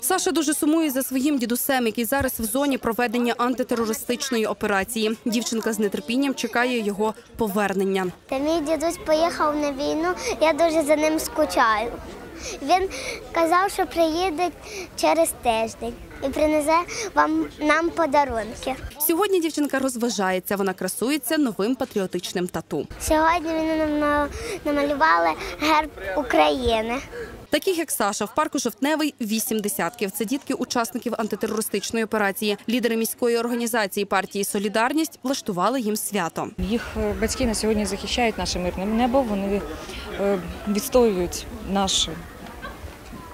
Саша дуже сумує за своїм дідусем, який зараз в зоні проведення антитерористичної операції. Дівчинка з нетерпінням чекає його повернення. Та мій дідусь поїхав на війну, я дуже за ним скучаю. Він казав, що приїде через тиждень і принесе вам нам подарунки. Сьогодні дівчинка розважається. Вона красується новим патріотичним тату. Сьогодні вони нам намалювали герб України. Таких як Саша в парку Жовтневий вісім десятків. Це дітки учасників антитерористичної операції. Лідери міської організації партії Солідарність влаштували їм свято. Їх е, батьки на сьогодні захищають наше мирне небо. Вони е, відстоюють нашу,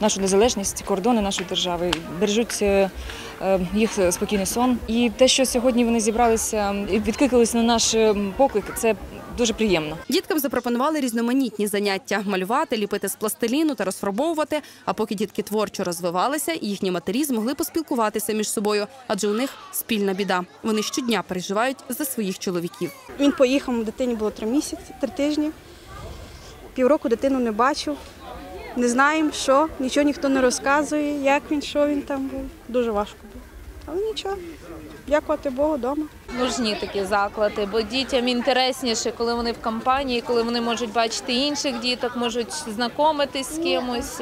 нашу незалежність, кордони нашої держави, бережуть е, їх спокійний сон. І те, що сьогодні вони зібралися і відкликалися на наш е, поклик, це дуже приємно. Діткам запропонували різноманітні заняття: малювати, ліпити з пластиліну та розфарбовувати. А поки дітки творчо розвивалися, їхні матері змогли поспілкуватися між собою, адже у них спільна біда. Вони щодня переживають за своїх чоловіків. Він поїхав, дитині було три місяці, три тижні. Півроку дитину не бачив. Не знаємо, що, нічого ніхто не розказує, як він, що він там був. Дуже важко було. Але нічого, дякувати Богу вдома. нужні такі заклади, бо дітям інтересніше, коли вони в компанії, коли вони можуть бачити інших діток, можуть знайомитись з кимось.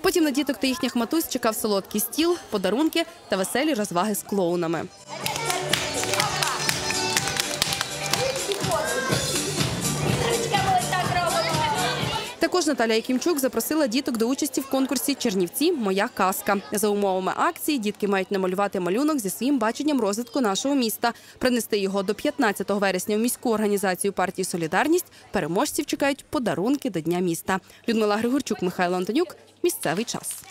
Потім на діток та їхніх матусь чекав солодкий стіл, подарунки та веселі розваги з клоунами. Також Наталя Якімчук запросила діток до участі в конкурсі Чернівці Моя казка. За умовами акції дітки мають намалювати малюнок зі своїм баченням розвитку нашого міста, принести його до 15 вересня в міську організацію партії Солідарність. Переможців чекають подарунки до Дня міста. Людмила Григорчук, Михайло Антонюк. Місцевий час.